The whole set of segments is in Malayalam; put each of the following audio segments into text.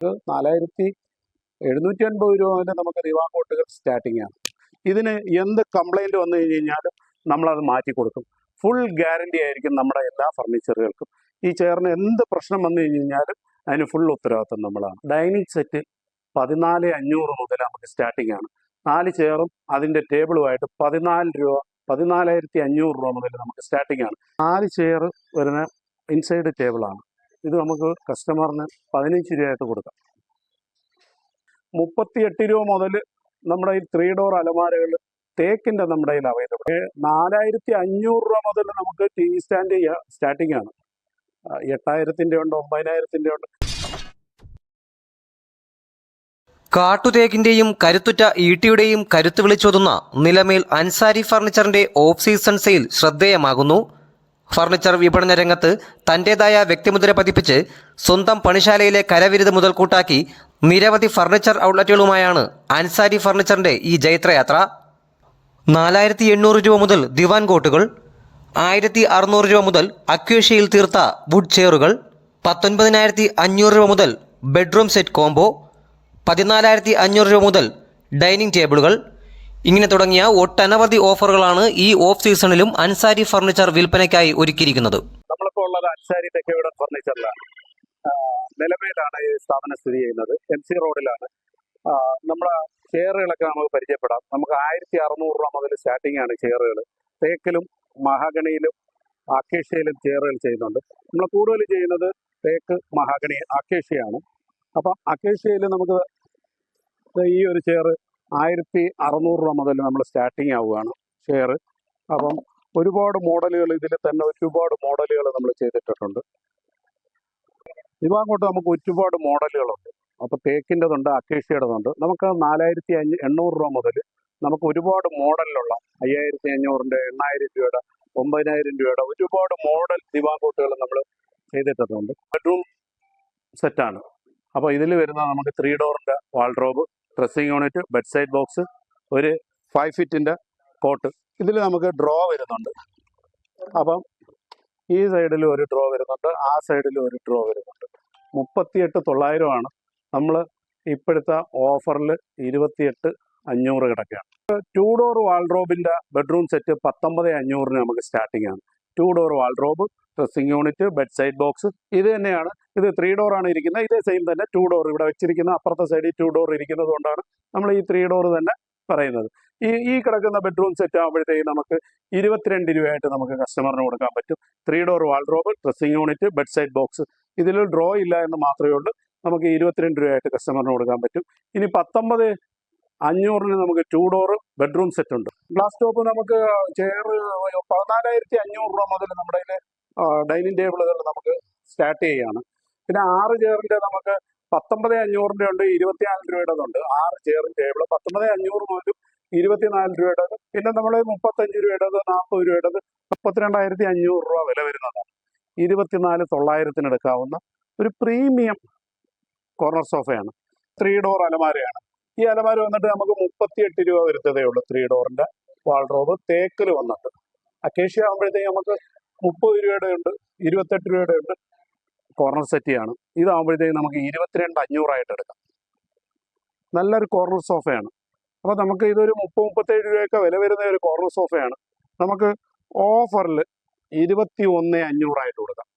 ഇത് നാലായിരത്തി എഴുന്നൂറ്റി അൻപത് രൂപ വരെ നമുക്ക് റിവാ കോട്ടുകൾ സ്റ്റാർട്ടിംഗ് ആണ്. ഇതിന് എന്ത് കംപ്ലൈന്റ് വന്നു കഴിഞ്ഞ് കഴിഞ്ഞാലും നമ്മളത് മാറ്റി കൊടുക്കും. ഫുൾ ഗ്യാരണ്ടി ആയിരിക്കും നമ്മുടെ എല്ലാ ഫർണിച്ചറുകൾക്കും ഈ ചെയറിന് എന്ത് പ്രശ്നം വന്നു കഴിഞ്ഞ് കഴിഞ്ഞാലും അതിന് ഫുൾ ഉത്തരവാദിത്വം നമ്മളാണ്. ഡൈനിങ് സെറ്റ് പതിനാല് അഞ്ഞൂറ് മുതൽ നമുക്ക് സ്റ്റാർട്ടിംഗ് ആണ്. നാല് ചെയറും അതിന്റെ ടേബിളുമായിട്ട് പതിനാല് രൂപ പതിനാലായിരത്തി അഞ്ഞൂറ് രൂപ മുതൽ നമുക്ക് സ്റ്റാർട്ടിംഗ് ആണ്. നാല് ചെയർ വരുന്ന ഇൻസൈഡ് ടേബിളാണ് ഇത് നമുക്ക് കസ്റ്റമറിന് പതിനഞ്ച് രൂപയായിട്ട് കൊടുക്കാം. മുപ്പത്തിയെട്ട് രൂപ മുതൽ നമ്മുടെ ഈ ത്രീ ഡോർ അലമാരകൾ തേക്കിന്റെ നമ്മുടെ കയ്യിൽ അവൈലബിൾ നാലായിരത്തി അഞ്ഞൂറ് രൂപ മുതൽ നമുക്ക് ടി വി സ്റ്റാൻഡ് സ്റ്റാർട്ടിംഗ് ആണ്. എട്ടായിരത്തിന്റെ ഉണ്ട് ഒമ്പതിനായിരത്തിന്റെ ഉണ്ട്. കാട്ടുതേക്കിന്റെയും കരുത്തുറ്റ ഈട്ടിയുടെയും കരുത്ത് വിളിച്ചോതുന്ന നിലമേൽ അൻസാരി ഫർണിച്ചറിന്റെ ഓഫ് സീസൺ സെയിൽ ശ്രദ്ധേയമാകുന്നു. ഫർണിച്ചർ വിപണന രംഗത്ത് തന്റേതായ വ്യക്തിമുദ്ര പതിപ്പിച്ച് സ്വന്തം പണിശാലയിലെ കരവിരുത് മുതൽക്കൂട്ടാക്കി നിരവധി ഫർണിച്ചർ ഔട്ട്ലെറ്റുകളുമായാണ് അൻസാരി ഫർണിച്ചറിന്റെ ഈ ജൈത്രയാത്ര. നാലായിരത്തി എണ്ണൂറ് രൂപ മുതൽ ദിവാൻ കോട്ടുകൾ ആയിരത്തി അറുന്നൂറ് രൂപ മുതൽ അക്വേഷ്യയിൽ തീർത്ത വുഡ് ചെയറുകൾ പത്തൊൻപതിനായിരത്തി അഞ്ഞൂറ് രൂപ മുതൽ ബെഡ്റൂം സെറ്റ് കോംബോ പതിനാലായിരത്തി അഞ്ഞൂറ് രൂപ മുതൽ ഡൈനിങ് ടേബിളുകൾ ഇങ്ങനെ തുടങ്ങിയ ഒട്ടനവധി ഓഫറുകളാണ് ഈ ഓഫ് സീസണിലും അൻസാരി ഫർണിച്ചർ വിൽപ്പനയ്ക്കായി ഒരുക്കിയിരിക്കുന്നത്. നമ്മളിപ്പോൾ ഉള്ളത് അൻസാരി തെക്കയുടെ ഫർണിച്ചറിലാണ്. നിലമേലാണ് ഈ സ്ഥാപനം സ്ഥിതി ചെയ്യുന്നത്. എം സി റോഡിലാണ്. നമ്മുടെ ചെയറുകളൊക്കെ നമുക്ക് പരിചയപ്പെടാം. നമുക്ക് ആയിരത്തി അറുന്നൂറ് രൂപ മുതൽ സ്റ്റാർട്ടിംഗ് ആണ് ചെയറുകൾ. തേക്കിലും മഹാഗണിയിലും ആക്കേഷ്യയിലും ചെയറുകൾ ചെയ്യുന്നുണ്ട്. നമ്മൾ കൂടുതൽ ചെയ്യുന്നത് തേക്ക് മഹാഗണി ആക്കേഷ്യയാണ്. അപ്പം അക്കേഷ്യയിൽ നമുക്ക് ഈ ഒരു ചെയർ ആയിരത്തി അറുന്നൂറ് രൂപ മുതൽ നമ്മൾ സ്റ്റാർട്ടിങ് ആവുകയാണ് ഷെയർ അപ്പം ഒരുപാട് മോഡലുകൾ ഇതിൽ തന്നെ ഒരുപാട് മോഡലുകൾ നമ്മൾ ചെയ്തിട്ടുണ്ട്. ഇവങ്ങോട്ട് നമുക്ക് ഒരുപാട് മോഡലുകളുണ്ട് അപ്പോൾ തേക്കിന്റെതുണ്ട് അക്കേഷ്യയുടേതുണ്ട്. നമുക്ക് നാലായിരത്തി അഞ്ഞൂ എണ്ണൂറ് രൂപ മുതൽ നമുക്ക് ഒരുപാട് മോഡലിലുള്ള അയ്യായിരത്തി അഞ്ഞൂറിന്റെ എണ്ണായിരം രൂപയുടെ ഒമ്പതിനായിരം രൂപയുടെ ഒരുപാട് മോഡൽ ദിവാങ്കോട്ടുകൾ നമ്മൾ ചെയ്തിട്ടുണ്ട്. ബെഡ്റൂം സെറ്റാണ് അപ്പോൾ ഇതിൽ വരുന്ന നമുക്ക് ത്രീ ഡോറിന്റെ wardrobe dressing unit bed side box ഒരു ഫൈവ് ഫിറ്റിന്റെ കോട്ട് ഇതിൽ നമുക്ക് ഡ്രോ വരുന്നുണ്ട്. അപ്പം ഈ സൈഡിൽ ഒരു ഡ്രോ വരുന്നുണ്ട് ആ സൈഡിൽ ഒരു ഡ്രോ വരുന്നുണ്ട്. മുപ്പത്തിയെട്ട് തൊള്ളായിരമാണ്. നമ്മൾ ഇപ്പോഴത്തെ ഓഫറിൽ ഇരുപത്തിയെട്ട് അഞ്ഞൂറ് കിടക്കുകയാണ്. ടു ഡോർ വാൾഡ്രോബിന്റെ ബെഡ്റൂം സെറ്റ് പത്തൊമ്പത് അഞ്ഞൂറിന് നമുക്ക് സ്റ്റാർട്ടിംഗ് ആണ്. Two door wardrobe dressing unit bed side box ഇത് തന്നെയാണ്. ഇത് ത്രീ ഡോർ ആണ് ഇരിക്കുന്നത്. ഇതേ സെയിം തന്നെ ടു ഡോർ ഇവിടെ വെച്ചിരിക്കുന്ന അപ്പുറത്തെ സൈഡിൽ ടു ഡോർ ഇരിക്കുന്നത് കൊണ്ടാണ് നമ്മൾ ഈ ത്രീ ഡോർ തന്നെ പറയുന്നത്. ഈ ഈ കിടക്കുന്ന ബെഡ്റൂം സെറ്റ് ആകുമ്പോഴത്തേക്ക് നമുക്ക് ഇരുപത്തിരണ്ട് രൂപയായിട്ട് നമുക്ക് കസ്റ്റമറിന് കൊടുക്കാൻ പറ്റും. Three door wardrobe dressing unit bed side box ഇതിൽ ഡ്രോ ഇല്ല എന്ന് മാത്രമേ ഉള്ളൂ. നമുക്ക് ഇരുപത്തിരണ്ട് രൂപയായിട്ട് കസ്റ്റമറിന് കൊടുക്കാൻ പറ്റും. ഇനി പത്തൊമ്പത് അഞ്ഞൂറിന് നമുക്ക് ടു ഡോർ ബെഡ്റൂം സെറ്റ് ഉണ്ട്. ഗ്ലാസ് ടോപ്പ് നമുക്ക് ചെയർ പതിനാലായിരത്തി അഞ്ഞൂറ് രൂപ മുതൽ നമ്മുടെ ഡൈനിങ് ടേബിളുകൾ നമുക്ക് സ്റ്റാർട്ട് ചെയ്യുകയാണ് പിന്നെ ആറ് ചെയറിന്റെ നമുക്ക് പത്തൊമ്പത് അഞ്ഞൂറിന്റെ ഉണ്ട് ഇരുപത്തിനാല് ഉണ്ട്. ആറ് ചെയറും ടേബിൾ പത്തൊമ്പത് അഞ്ഞൂറ് മുതൽ ഇരുപത്തിനാല് രൂപയുടെ പിന്നെ നമ്മൾ മുപ്പത്തഞ്ച് രൂപയുടേത് നാൽപ്പത് രൂപയുടേത് മുപ്പത്തിരണ്ടായിരത്തി അഞ്ഞൂറ് രൂപ വില വരുന്നതാണ്. ഇരുപത്തിനാല് തൊള്ളായിരത്തിന് എടുക്കാവുന്ന ഒരു പ്രീമിയം കോർണർ സോഫയാണ് ത്രീ ഡോർ അലമാരയാണ്. ഈ അലമാര വന്നിട്ട് നമുക്ക് മുപ്പത്തിയെട്ട് രൂപ വരുത്തതേ ഉള്ളൂ ത്രീ ഡോറിന്റെ വാൾഡ്രോബ് തേക്കിൽ വന്നിട്ട്. അക്കേഷ്യ ആകുമ്പോഴത്തേക്ക് നമുക്ക് മുപ്പത് രൂപയുടെ ഉണ്ട് ഇരുപത്തെട്ട് രൂപയുടെ ഉണ്ട്. കോർണർ സെറ്റിയാണ് ഇതാകുമ്പോഴത്തേക്ക് നമുക്ക് ഇരുപത്തിരണ്ട് അഞ്ഞൂറായിട്ട് എടുക്കാം. നല്ലൊരു കോർണർ സോഫയാണ് അപ്പോൾ നമുക്ക് ഇതൊരു മുപ്പത് മുപ്പത്തേഴ് രൂപയൊക്കെ വില വരുന്ന ഒരു കോർണർ സോഫയാണ് നമുക്ക് ഓഫറിൽ ഇരുപത്തി ഒന്ന് അഞ്ഞൂറായിട്ട് കൊടുക്കാം.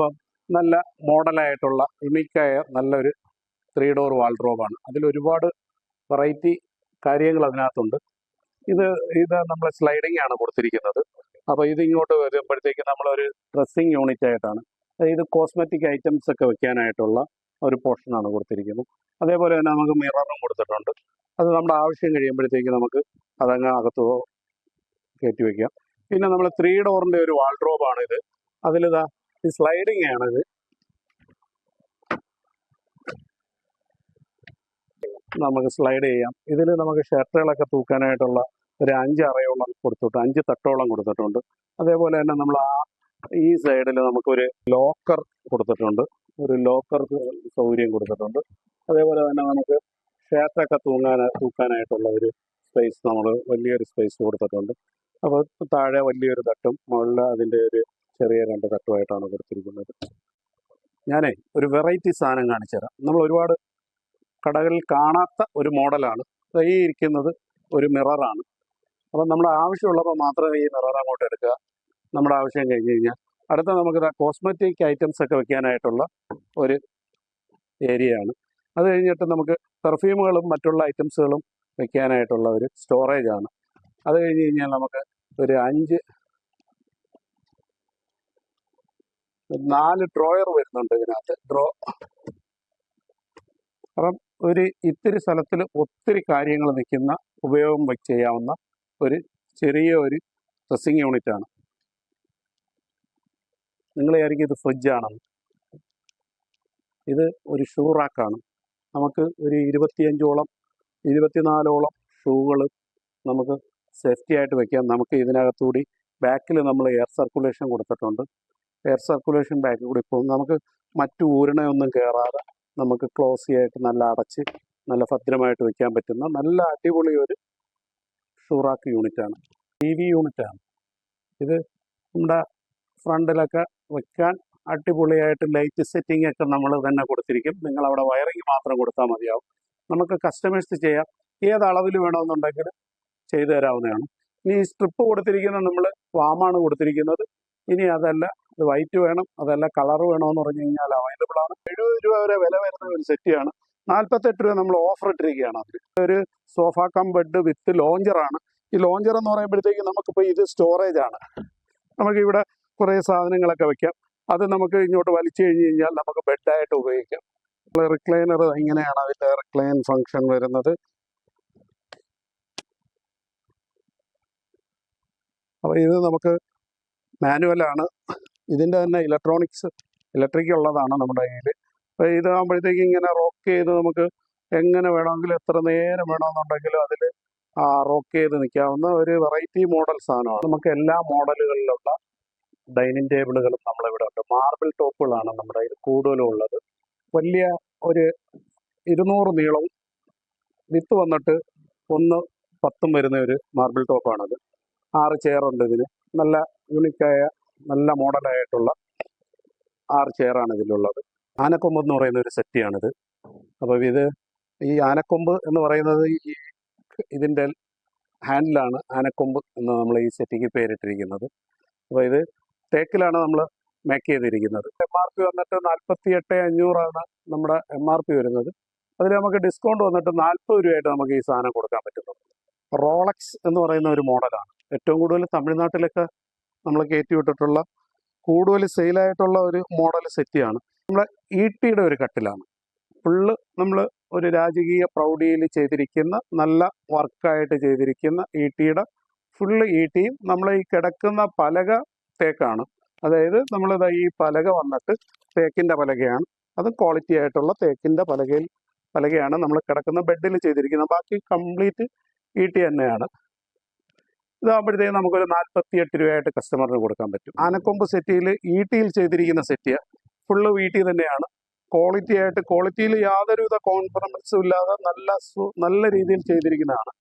അപ്പം നല്ല മോഡലായിട്ടുള്ള യുണീക്കായ നല്ലൊരു ത്രീ ഡോർ വാൾഡ്രോബാണ്. അതിൽ ഒരുപാട് വെറൈറ്റി കാര്യങ്ങൾ അതിനകത്തുണ്ട്. ഇത് ഇത് നമ്മൾ സ്ലൈഡിംഗ് ആണ് കൊടുത്തിരിക്കുന്നത്. അപ്പോൾ ഇതിങ്ങോട്ട് വരുമ്പോഴത്തേക്ക് നമ്മളൊരു ഡ്രസ്സിങ് യൂണിറ്റ് ആയിട്ടാണ് ഇത് കോസ്മെറ്റിക് ഐറ്റംസ് ഒക്കെ വെക്കാനായിട്ടുള്ള ഒരു പോർഷനാണ് കൊടുത്തിരിക്കുന്നത്. അതേപോലെ തന്നെ നമുക്ക് മിററും കൊടുത്തിട്ടുണ്ട്. അത് നമ്മുടെ ആവശ്യം കഴിയുമ്പോഴത്തേക്ക് നമുക്ക് അതങ്ങ് അകത്ത് കയറ്റി വയ്ക്കാം പിന്നെ നമ്മൾ ത്രീ ഡോറിന്റെ ഒരു വാൾഡ്രോബാണിത്. അതിലിതാ സ്ലൈഡിങ് ആണത് നമുക്ക് സ്ലൈഡ് ചെയ്യാം. ഇതിൽ നമുക്ക് ഷർട്ടുകളൊക്കെ തൂക്കാനായിട്ടുള്ള ഒരു അഞ്ച് അറയോളം കൊടുത്തിട്ട് അഞ്ച് തട്ടോളം കൊടുത്തിട്ടുണ്ട്. അതേപോലെ തന്നെ നമ്മൾ ആ ഈ സൈഡിൽ നമുക്കൊരു ലോക്കർ കൊടുത്തിട്ടുണ്ട്. ഒരു ലോക്കർ സൗകര്യം കൊടുത്തിട്ടുണ്ട്. അതേപോലെ തന്നെ നമുക്ക് ഷർട്ടൊക്കെ തൂങ്ങാൻ തൂക്കാനായിട്ടുള്ള ഒരു സ്പേസ് നമ്മൾ വലിയൊരു സ്പേസ് കൊടുത്തിട്ടുണ്ട്. അപ്പോൾ താഴെ വലിയൊരു തട്ടും മുകളിൽ അതിന്റെ ഒരു ചെറിയ രണ്ട് തട്ടുമായിട്ടാണ് കൊടുത്തിരിക്കുന്നത്. ഞാനേ ഒരു വെറൈറ്റി സാധനം കാണിച്ചു തരാം. നമ്മൾ ഒരുപാട് കടകളിൽ കാണാത്ത ഒരു മോഡലാണ്. കൈ ഇരിക്കുന്നത് ഒരു മിററാണ് അപ്പം നമ്മൾ ആവശ്യമുള്ളപ്പോൾ മാത്രമേ ഈ മിറർ അങ്ങോട്ട് എടുക്കുക. നമ്മുടെ ആവശ്യം കഴിഞ്ഞ് കഴിഞ്ഞാൽ. അടുത്ത നമുക്ക് കോസ്മെറ്റിക് ഐറ്റംസ് ഒക്കെ വെക്കാനായിട്ടുള്ള ഒരു ഏരിയയാണ് അത് കഴിഞ്ഞിട്ട് നമുക്ക് പെർഫ്യൂമുകളും മറ്റുള്ള ഐറ്റംസുകളും വെക്കാനായിട്ടുള്ള ഒരു സ്റ്റോറേജാണ് അത് കഴിഞ്ഞ് കഴിഞ്ഞാൽ നമുക്ക് ഒരു അഞ്ച് നാല് ഡ്രോയർ വരുന്നുണ്ട് ഇതിനകത്ത്. ഡ്രോ അപ്പം ഒരു ഇത്തിരി സ്ഥലത്തിൽ ഒത്തിരി കാര്യങ്ങൾ നിൽക്കുന്ന ഉപയോഗം ചെയ്യാവുന്ന ഒരു ചെറിയ ഒരു ഡ്രസ്സിങ് യൂണിറ്റ് ആണ്. നിങ്ങളെയായിരിക്കും ഇത് ഫ്രിഡ്ജാണെന്ന് ഇത് ഒരു ഷൂ റാക്കാണ് നമുക്ക് ഒരു ഇരുപത്തിയഞ്ചോളം ഇരുപത്തിനാലോളം ഷൂകൾ നമുക്ക് സേഫ്റ്റി ആയിട്ട് വെക്കാം. നമുക്ക് ഇതിനകത്തുകൂടി ബാക്കിൽ നമ്മൾ എയർ സർക്കുലേഷൻ കൊടുത്തിട്ടുണ്ട്. എയർ സർക്കുലേഷൻ ബാക്കിൽ കൂടി പോകും. നമുക്ക് മറ്റു ഊരണയൊന്നും കയറാതെ നമുക്ക് ക്ലോസി ആയിട്ട് നല്ല അടച്ച് നല്ല ഭദ്രമായിട്ട് വെക്കാൻ പറ്റുന്ന നല്ല അടിപൊളി ഒരു ഷൂറാക്ക് യൂണിറ്റാണ്. ടി വി യൂണിറ്റാണ്. ഇത് നമ്മുടെ ഫ്രണ്ടിലൊക്കെ വെക്കാൻ അടിപൊളിയായിട്ട് ലൈറ്റ് സെറ്റിംഗ് ഒക്കെ നമ്മൾ തന്നെ കൊടുത്തിരിക്കും. നിങ്ങൾ അവിടെ വയറിങ് മാത്രം കൊടുത്താൽ മതിയാവും. നമുക്ക് കസ്റ്റമൈസ് ചെയ്യാം. ഏത് അളവിൽ വേണമെന്നുണ്ടെങ്കിൽ ചെയ്തു തരാവുന്നതാണ്. ഇനി ഈ സ്ട്രിപ്പ് കൊടുത്തിരിക്കുന്നത് നമ്മൾ വാമാണ് കൊടുത്തിരിക്കുന്നത്. ഇനി അതല്ല ഇത് വൈറ്റ് വേണം അതല്ല കളർ വേണമെന്ന് പറഞ്ഞു കഴിഞ്ഞാൽ അവൈലബിൾ ആണ്. എഴുപത് രൂപ വരെ വില വരുന്ന ഒരു സെറ്റിയാണ് നാൽപ്പത്തെട്ട് രൂപ നമ്മൾ ഓഫർ ഇട്ടിരിക്കുകയാണ് അതിൽ ഒരു സോഫ കം ബെഡ് വിത്ത് ലോഞ്ചറാണ് ഈ ലോഞ്ചർ എന്ന് പറയുമ്പോഴത്തേക്ക് നമുക്കിപ്പോൾ ഇത് സ്റ്റോറേജ് ആണ്. നമുക്കിവിടെ കുറേ സാധനങ്ങളൊക്കെ വെക്കാം. അത് നമുക്ക് ഇങ്ങോട്ട് വലിച്ചു കഴിഞ്ഞ് കഴിഞ്ഞാൽ നമുക്ക് ബെഡായിട്ട് ഉപയോഗിക്കാം. റിക്ലൈനർ ഇങ്ങനെയാണ് അതിന്റെ റിക്ലൈൻ ഫങ്ഷൻ വരുന്നത്. അപ്പോൾ ഇത് നമുക്ക് മാനുവലാണ് ഇതിന്റെ തന്നെ ഇലക്ട്രോണിക്സ് ഇലക്ട്രിക് ഉള്ളതാണ് നമ്മുടെ കയ്യിൽ അപ്പോൾ ഇതാകുമ്പോഴത്തേക്ക് ഇങ്ങനെ റോക്ക് ചെയ്ത് നമുക്ക് എങ്ങനെ വേണമെങ്കിലും എത്ര നേരം വേണമെന്നുണ്ടെങ്കിലും അതിൽ റോക്ക് ചെയ്ത് നിൽക്കാവുന്ന ഒരു വെറൈറ്റി മോഡൽ സാധനമാണ്. നമുക്ക് എല്ലാ മോഡലുകളിലുള്ള ഡൈനിങ് ടേബിളുകളും നമ്മളിവിടെ ഉണ്ട്. മാർബിൾ ടോപ്പുകളാണ് നമ്മുടെ കയ്യിൽ കൂടുതലും ഉള്ളത്. വലിയ ഒരു ഇരുന്നൂറ് നീളവും വിത്ത് വന്നിട്ട് ഒന്ന് പത്തും വരുന്ന ഒരു മാർബിൾ ടോപ്പാണത് ആറ് ചെയറുണ്ട് ഇതിന് നല്ല യൂണിക്കായ നല്ല മോഡലായിട്ടുള്ള ആറ് ചെയറാണ് ഇതിലുള്ളത്. ആനക്കൊമ്പ് എന്ന് പറയുന്ന ഒരു സെറ്റിയാണിത് അപ്പോൾ ഇത് ഈ ആനക്കൊമ്പ് എന്ന് പറയുന്നത് ഈ ഇതിന്റെ ഹാൻഡിലാണ് ആനക്കൊമ്പ് എന്ന് നമ്മൾ ഈ സെറ്റിക്ക് പേരിട്ടിരിക്കുന്നത്. അപ്പോൾ ഇത് തേക്കിലാണ് നമ്മൾ മേക്ക് ചെയ്തിരിക്കുന്നത്. എം ആർ പി വന്നിട്ട് നാൽപ്പത്തി എട്ട് അഞ്ഞൂറാണ് നമ്മുടെ എം ആർ പി വരുന്നത്. അതിൽ നമുക്ക് ഡിസ്കൗണ്ട് വന്നിട്ട് നാൽപ്പത് രൂപയായിട്ട് നമുക്ക് ഈ സാധനം കൊടുക്കാൻ പറ്റുന്നുണ്ട് റോളക്സ് എന്ന് പറയുന്ന ഒരു മോഡലാണ് ഏറ്റവും കൂടുതൽ തമിഴ്നാട്ടിലൊക്കെ നമ്മൾ കയറ്റി വിട്ടിട്ടുള്ള കൂടുതൽ സെയിലായിട്ടുള്ള ഒരു മോഡൽ സെറ്റിയാണ് നമ്മളെ ഈട്ടിയുടെ ഒരു കട്ടിലാണ്. ഫുള്ള് നമ്മൾ ഒരു രാജകീയ പ്രൗഢിയിൽ ചെയ്തിരിക്കുന്ന നല്ല വർക്കായിട്ട് ചെയ്തിരിക്കുന്ന ഈട്ടിയുടെ ഫുള്ള് ഈട്ടിയും നമ്മൾ ഈ കിടക്കുന്ന പലക തേക്കാണ്. അതായത് നമ്മൾ ഈ പലക വന്നിട്ട് തേക്കിന്റെ പലകയാണ്. അത് ക്വാളിറ്റി ആയിട്ടുള്ള തേക്കിന്റെ പലകയിൽ പലകയാണ് നമ്മൾ കിടക്കുന്ന ബെഡിൽ ചെയ്തിരിക്കുന്നത്. ബാക്കി കംപ്ലീറ്റ് ഈട്ടി തന്നെയാണ്. ഇതാകുമ്പോഴത്തേക്കും നമുക്കൊരു നാൽപ്പത്തി എട്ട് രൂപയായിട്ട് കസ്റ്റമറിന് കൊടുക്കാൻ പറ്റും. ആനക്കൊമ്പ് സെറ്റിയിൽ ഈട്ടിയിൽ ചെയ്തിരിക്കുന്ന സെറ്റ് ഫുള്ള് വീട്ടിൽ തന്നെയാണ്. ക്വാളിറ്റി ആയിട്ട് ക്വാളിറ്റിയിൽ യാതൊരുവിധ കോൺഫിഡൻസും ഇല്ലാതെ നല്ല നല്ല രീതിയിൽ ചെയ്തിരിക്കുന്നതാണ്.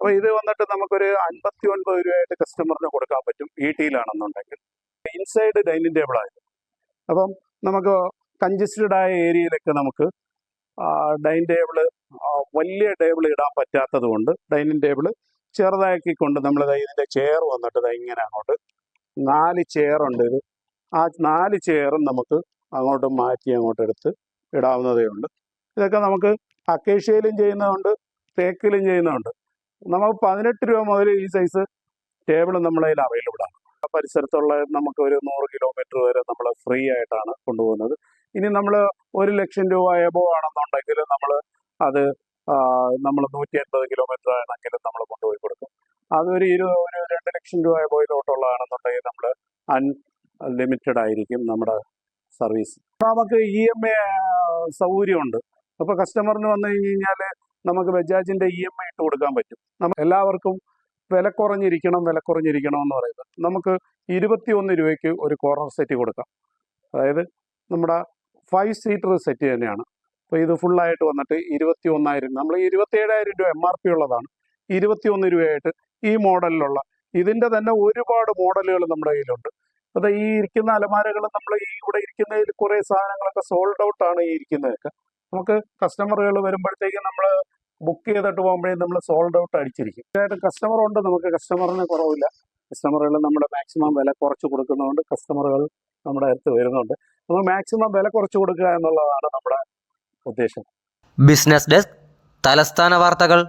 അപ്പോൾ ഇത് വന്നിട്ട് നമുക്കൊരു അൻപത്തി ഒൻപത് രൂപയായിട്ട് കസ്റ്റമറിന് കൊടുക്കാൻ പറ്റും ഈട്ടിയിലാണെന്നുണ്ടെങ്കിൽ ഇൻസൈഡ് ഡൈനിങ് ടേബിളായിരുന്നു അപ്പം നമുക്ക് കഞ്ചസ്റ്റഡ് ആയ ഏരിയയിലൊക്കെ നമുക്ക് ഡൈനിങ് ടേബിൾ വലിയ ടേബിൾ ഇടാൻ പറ്റാത്തത് കൊണ്ട് ഡൈനിങ് ടേബിൾ ചെറുതാക്കിക്കൊണ്ട് നമ്മൾ ഇതിന്റെ ചെയർ വന്നിട്ട് ഇങ്ങനെ അങ്ങോട്ട് നാല് ചെയറുണ്ട് ഇത്. ആ നാല് ചെയറും നമുക്ക് അങ്ങോട്ട് മാറ്റി അങ്ങോട്ട് എടുത്ത് ഇടാവുന്നതേ ഉണ്ട് ഇതൊക്കെ നമുക്ക് അക്കേഷ്യയിലും ചെയ്യുന്നതുണ്ട് തേക്കിലും ചെയ്യുന്നതുണ്ട്. നമുക്ക് പതിനെട്ട് രൂപ മുതൽ ഈ സൈസ് ടേബിൾ നമ്മളെ കയ്യിൽ ആ പരിസരത്തുള്ള നമുക്ക് ഒരു നൂറ് കിലോമീറ്റർ വരെ നമ്മൾ ഫ്രീ ആയിട്ടാണ് കൊണ്ടുപോകുന്നത്. ഇനി നമ്മൾ ഒരു ലക്ഷം രൂപ എബോ ആണെന്നുണ്ടെങ്കിൽ നമ്മൾ അത് നമ്മൾ നൂറ്റി അൻപത് കിലോമീറ്റർ ആണെങ്കിലും നമ്മൾ കൊണ്ടുപോയി കൊടുക്കും. അതൊരു ഇരു ഒരു രണ്ട് ലക്ഷം രൂപ ബോയിലോട്ടുള്ളതാണെന്നുണ്ടെങ്കിൽ നമ്മൾ അൺലിമിറ്റഡ് ആയിരിക്കും നമ്മുടെ സർവീസ് നമുക്ക് ഇ എം എ സൗകര്യമുണ്ട്. അപ്പോൾ കസ്റ്റമറിന് വന്നു കഴിഞ്ഞ് കഴിഞ്ഞാൽ നമുക്ക് ബജാജിന്റെ ഇ എം ഐ ഇട്ട് കൊടുക്കാൻ പറ്റും. നമ്മൾ എല്ലാവർക്കും വില കുറഞ്ഞിരിക്കണം വില കുറഞ്ഞിരിക്കണം എന്ന് പറയുന്നത്. നമുക്ക് ഇരുപത്തി ഒന്ന് രൂപയ്ക്ക് ഒരു കോർണർ സെറ്റ് കൊടുക്കാം. അതായത് നമ്മുടെ ഫൈവ് സീറ്റർ സെറ്റ് തന്നെയാണ്. അപ്പോൾ ഇത് ഫുള്ളായിട്ട് വന്നിട്ട് ഇരുപത്തി ഒന്നായിരം നമ്മൾ ഇരുപത്തി ഏഴായിരം രൂപ എം ആർ പി ഉള്ളതാണ്. ഇരുപത്തി ഒന്ന് രൂപയായിട്ട് ഈ മോഡലിലുള്ള ഇതിന്റെ തന്നെ ഒരുപാട് മോഡലുകൾ നമ്മുടെ കയ്യിലുണ്ട്. അത് ഈ ഇരിക്കുന്ന അലമാരകൾ നമ്മൾ ഈ ഇവിടെ ഇരിക്കുന്നതിൽ കുറേ സാധനങ്ങളൊക്കെ സോൾഡ് ഔട്ട് ആണ് ഈ ഇരിക്കുന്നതൊക്കെ. നമുക്ക് കസ്റ്റമറുകൾ വരുമ്പോഴത്തേക്കും നമ്മൾ ബുക്ക് ചെയ്തിട്ട് പോകുമ്പോഴേ നമ്മൾ സോൾഡ് ഔട്ട് അടിച്ചിരിക്കും. തീർച്ചയായിട്ടും കസ്റ്റമർ ഉണ്ട് നമുക്ക് കസ്റ്റമറിന് കുറവില്ല. കസ്റ്റമറുകൾ നമ്മുടെ മാക്സിമം വില കുറച്ച് കൊടുക്കുന്നതുകൊണ്ട് കസ്റ്റമറുകൾ നമ്മുടെ അടുത്ത് വരുന്നുണ്ട്. നമ്മൾ മാക്സിമം വില കുറച്ച് കൊടുക്കുക എന്നുള്ളതാണ് നമ്മുടെ ഉദ്ദേശം. ബിസിനസ് ഡെസ്ക് തലസ്ഥാന വാർത്തകൾ.